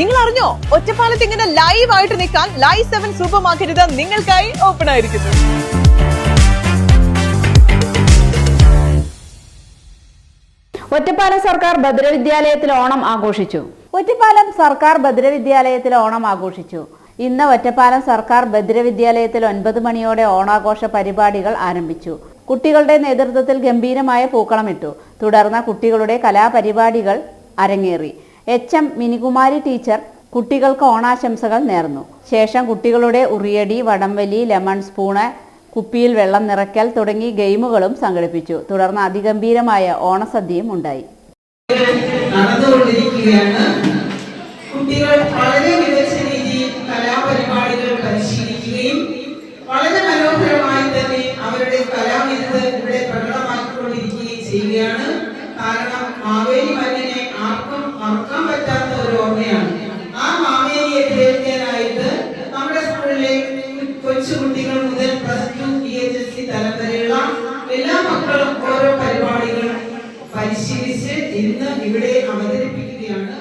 നിങ്ങൾ അറിഞ്ഞോ ഒറ്റപ്പാലത്ത് ഇങ്ങനെ ലൈവ് ആയിട്ട് നിൽക്കാൻ ലൈവ് സെവൻ സൂപ്പർ മാർക്കറ്റ് ഇത് നിങ്ങൾക്കായി ഓപ്പൺ ആയിരിക്കുന്നു. ഒറ്റപ്പാലം സർക്കാർ ഭദ്രവിദ്യാലയത്തിൽ ഓണം ആഘോഷിച്ചു. ഒറ്റപ്പാലം സർക്കാർ ഭദ്രവിദ്യാലയത്തിൽ ഓണം ആഘോഷിച്ചു. ഇന്ന് ഒറ്റപ്പാലം സർക്കാർ ഭദ്രവിദ്യാലയത്തിൽ ഒൻപത് മണിയോടെ ഓണാഘോഷ പരിപാടികൾ ആരംഭിച്ചു. കുട്ടികളുടെ നേതൃത്വത്തിൽ ഗംഭീരമായ പൂക്കളമിട്ടു തുടർന്ന് കുട്ടികളുടെ കലാപരിപാടികൾ അരങ്ങേറി. എച്ച് എം മിനികുമാരി ടീച്ചർ കുട്ടികൾക്ക് ഓണാശംസകൾ നേർന്നു. ശേഷം കുട്ടികളുടെ ഉറിയടി വടംവലി ലെമൺ സ്പൂണ് കുപ്പിയിൽ വെള്ളം നിറയ്ക്കൽ തുടങ്ങി ഗെയിമുകളും സംഘടിപ്പിച്ചു. തുടർന്ന് അതിഗംഭീരമായ ഓണസദ്യയും ഉണ്ടായി. നടന്നുകൊണ്ടിരിക്കുകയാണ്. കുട്ടികൾ വളരെ കലാപരിപാടികൾ പരിശീലിക്കുകയും വളരെ മനോഹരമായി തന്നെ അവരുടെ ഇവിടെ പ്രകടമാക്കിക്കൊണ്ടിരിക്കുകയും ചെയ്യുകയാണ്. കാരണം മാവേലി മണ്ണിനെ മക്കളും ഓരോ പരിപാടികൾ പരിശീലിച്ച് ഇന്ന് ഇവിടെ അവതരിപ്പിക്കുകയാണ്